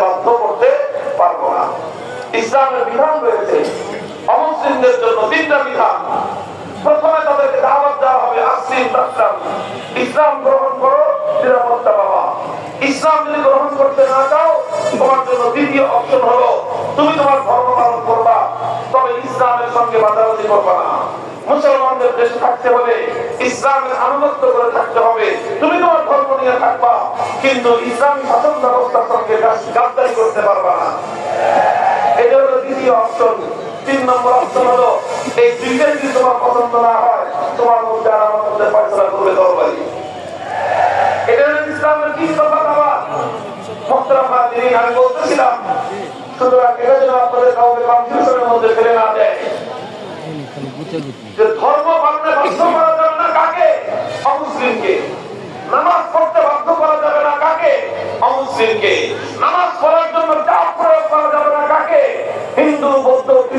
বাধ্য করতে পারব না। ইসলামের বিধান রয়েছে, অমুসলিমদের জন্য তিনটা বিধান। প্রথমে তাদেরকে দাওয়াত দেওয়া হবে আসলিম তাসলাম ইসলাম গ্রহণ করো, নিরাপত্তা পাবা। ইসলাম যদি গ্রহণ করতে না চাও, তোমার জন্য দ্বিতীয় অপশন হলো, তুমি তোমার ধর্ম পালন করবা, তবে ইসলামের সঙ্গে বাধাবাধি করবা না। মুসলমানদের দেশে থাকতে হলে ইসলামের আনুগত্য করে থাকতে হবে। তুমি তোমার ধর্ম নিয়ে থাকবা, কিন্তু ইসলামী শাসন ব্যবস্থার সঙ্গে গাছ- গাদ্দারি করতে পারবা না এটা হলো দ্বিতীয় অপশন তিন নম্বর অপশন হলো এই দুইটা যদি তোমার পছন্দ না হয়, তোমার মধ্যে আর আমার মধ্যে ফয়সলা করবে তরবারি এটা হলো ইসলামের তিন দফা দাওয়াত মোহতারাম তিনি আমি বলতেছিলাম, সুতরাং এটা যেন আপনাদের কাউকে কনফিউশনের মধ্যে ফেলে না দেয়। যে ধর্ম পালনে বাধ্য করা যাবে না কাকে অমুসলিমকে নামাজ পড়তে বাধ্য করা যাবে না কাকে অমুসলিমকে নামাজ পড়ার জন্য চাপ প্রয়োগ করা যাবে না কাকে হিন্দু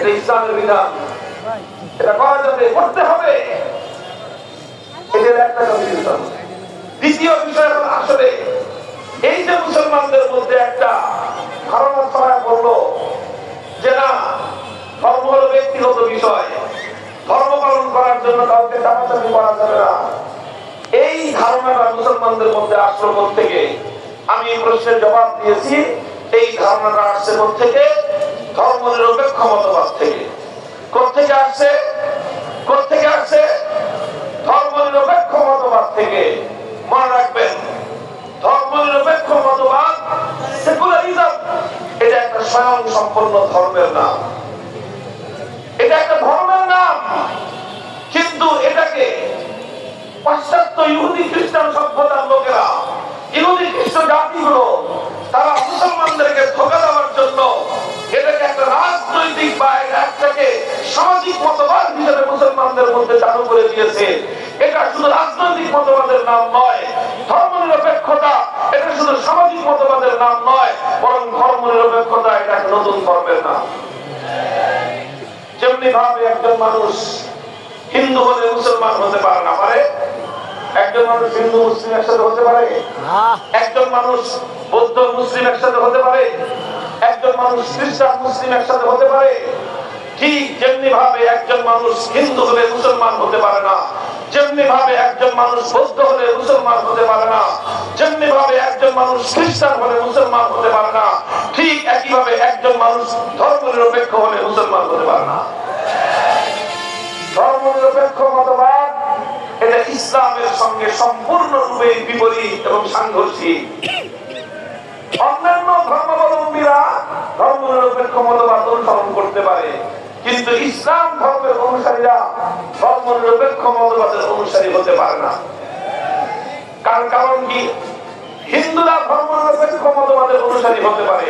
এটা ইসলামের বিধান। এটা করা যাবে, করতে হবে। এটার একটা কন্ডিশন দ্বিতীয় বিষয় হলো আসলে এই যে মুসলমানদের মধ্যে একটা ধারণা ছড়া পড়ল যে না, ধর্ম হলো ব্যক্তিগত বিষয়। ধর্ম পালন করার জন্য কাউকে চাপাচাপি করা যাবে না। এই ধারণাটা মুসলমানদের মধ্যে আসলো থেকে আমি প্রশ্নের জবাব দিয়েছি, এই ধারণাটা আসছে থেকে ধর্ম নিরপেক্ষ মতবাদ থেকে। কোথেকে আসছে? কোথেকে আসছে? ধর্ম নিরপেক্ষ মতবাদ থেকে। মনে রাখবেন ধর্ম নিরপেক্ষ মতবাদ সেকুলারিজম। এটা একটা স্বয়ং সম্পন্ন ধর্মের নাম। এটা একটা ধর্মের নাম। কিন্তু এটাকে পাশ্চাত্য ইহুদি খ্রিস্টান সভ্যতার দিয়েছে এটা শুধু রাজনৈতিক মতবাদের নাম নয় ধর্ম নিরপেক্ষতা এটা শুধু সামাজিক মতবাদের নাম নয় বরং ধর্ম নিরপেক্ষতা এটা নতুন ধর্মের নাম। যেমনি ভাবে একজন মানুষ হিন্দু হলে মুসলমান হতে পারে না পারে? একজন মানুষ হিন্দু মুসলিম একসাথে হতে পারে? একজন মানুষ বৌদ্ধ মুসলিম একসাথে হতে পারে? একজন মানুষ খ্রিস্টান মুসলিম একসাথে হতে পারে? ঠিক যেমনি ভাবে একজন মানুষ হিন্দু হলে মুসলমান হতে পারে না, যেমনি ভাবে একজন মানুষ বৌদ্ধ হলে মুসলমান হতে পারে না, যেমনি ভাবে একজন মানুষ খ্রিস্টান হলে মুসলমান হতে পারে না, ঠিক একইভাবে একজন মানুষ ধর্ম নিরপেক্ষ হলে মুসলমান হতে পারে না। ধর্ম নিরপেক্ষ মতবাদ, এটা ইসলামের সঙ্গে সম্পূর্ণরূপে বিপরীত এবং সাংঘর্ষিক। অন্যান্য ধর্মাবলম্বীরা ধর্ম নিরপেক্ষ মতবাদ অনুসরণ করতে পারে। কিন্তু ইসলাম ধর্মের অনুসারীরা ধর্ম নিরপেক্ষ মতবাদের অনুসারী হতে পারে না। কারণ কারণ কি? হিন্দুরা ধর্ম নিরপেক্ষ মতবাদের অনুসারী হতে পারে,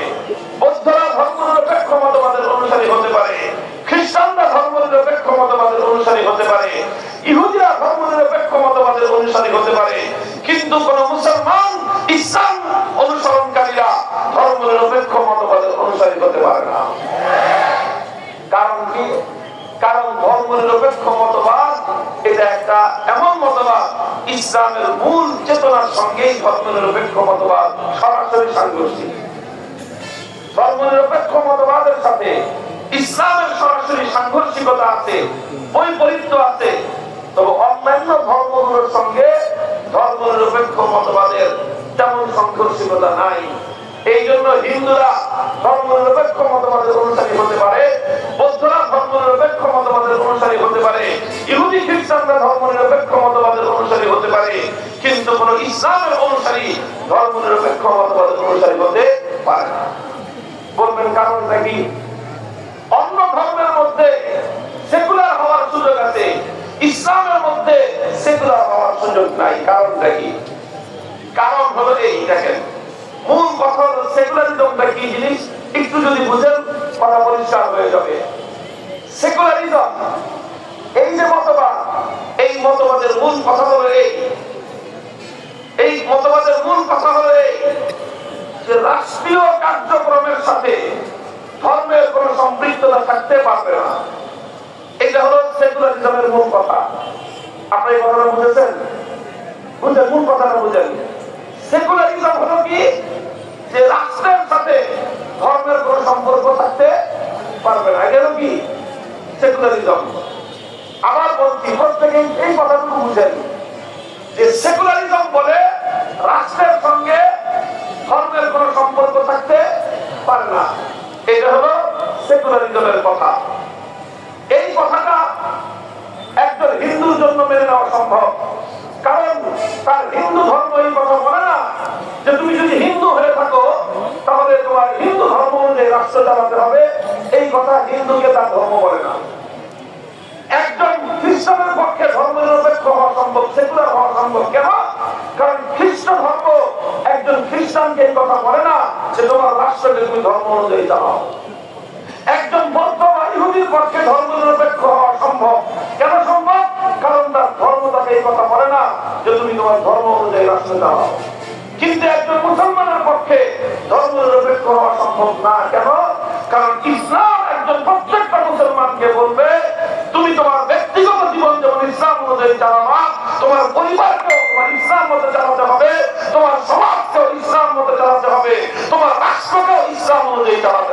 বৌদ্ধরা ধর্ম নিরপেক্ষ মতবাদের অনুসারী হতে পারে, খ্রিস্টানরা ধর্ম নিরপেক্ষ মতবাদের অনুসারী হতে পারে, ইহুদিরা ধর্ম নিরপেক্ষ মতবাদের অনুসারী হতে পারে, কিন্তু কোন মুসলমান ইসলাম অনুসরণকারীরা ধর্ম নিরপেক্ষ মতবাদের অনুসারী হতে পারে না। কারণ কারণ ধর্ম নিরপেক্ষ মতবাদ এটা একটা এমন মতবাদ, ইসলামের মূল চেতনার ধর্ম নিরপেক্ষ মতবাদ সরাসরি সাংঘর্ষিক ধর্ম নিরপেক্ষ মতবাদের সাথে ইসলামের সরাসরি সাংঘর্ষিকতা আছে, বৈপরীত্য আছে, তবে অন্যান্য ধর্মগুলোর সঙ্গে ধর্ম নিরপেক্ষ মতবাদের তেমন সংঘর্ষিকতা নাই। এই জন্য হিন্দুরা ধর্ম নিরপেক্ষ মতবাদের অনুসারী হতে পারে খ্রিস্টানরা ধর্ম নিরপেক্ষ মতবাদের অনুসারী হতে পারে, কিন্তু কোন ইসলামের অনুসারী ধর্ম নিরপেক্ষ মতবাদের অনুসারী হতে পারে বলবেন কারণটা কি? অন্য ধর্মের মধ্যে সেকুলার হওয়ার সুযোগ আছে, ইসলামের মধ্যে সেকুলার হওয়ার সুযোগ নাই। কারণটা কি? কারণ হলো এই, দেখেন, মূল কথা হলো সেকুলারিজমটা কি জিনিস? একটু যদি বুঝেন, কথা পরিষ্কার হয়ে যাবে। সেকুলারিজম এই যে মতবাদ, এই মতবাদের মূল কথা হলো এই। এই মতবাদের মূল কথা হলো এই যে রাষ্ট্রীয় কার্যক্রমের সাথে ধর্মের কোন সম্পৃক্ততা থাকতে পারবে না। এটা হলো সেকুলারিজমের মূল কথা। আপনি কথাটা বুঝেছেন? বুঝেন, মূল কথাটা বুঝেন। সেকুলারিজম হলো কি? যে রাষ্ট্রের সাথে ধর্মের কোন সম্পর্ক থাকতে পারবে না। এটা কি? সেকুলারিজম। আবার বলছি প্রত্যেকে এই কথাটুকু বুঝেন যে সেকুলারিজম বলে রাষ্ট্রের সঙ্গে ধর্মের কোন সম্পর্ক থাকতে পারে না। এটা হলো সেকুলারিজমের কথা। এই কথাটা একজন হিন্দুর জন্য মেনে নেওয়া সম্ভব। কারণ তার হিন্দু ধর্ম এই কথা বলে না যে তুমি যদি হিন্দু হয়ে থাকো, তাহলে তোমার হিন্দু ধর্ম অনুযায়ী রাষ্ট্র চালাতে হবে। এই কথা হিন্দুকে তার ধর্ম বলে না। পক্ষে ধর্ম নিরপেক্ষ হওয়া সম্ভব সেকুলার হওয়া সম্ভব। কেন? কারণ খ্রিস্ট ধর্ম, একজন খ্রিস্টানকে কথা বলে না যে তোমার রাষ্ট্রকে তুমি ধর্ম অনুযায়ী চালাও। একজন বৌদ্ধ বা ইহুদির পক্ষে ধর্ম নিরপেক্ষ হওয়া সম্ভব। কেন সম্ভব? কারণ তার ধর্ম তাকে এই কথা বলে না যে তুমি তোমার ধর্ম অনুযায়ী রাষ্ট্র চালাও। কিন্তু একজন মুসলমানের পক্ষে ধর্ম নিরপেক্ষ হওয়া সম্ভব না। কেন? কারণ ইসলাম একজন প্রত্যেকটা মুসলমানকে বলবে অনুযায়ী চালাবা তোমার পরিবারকেও তোমার ইসলাম মতো চালাতে হবে, তোমার সমাজকেও ইসলাম মতো চালাতে হবে, তোমার রাষ্ট্রকেও ইসলাম অনুযায়ী চালাতে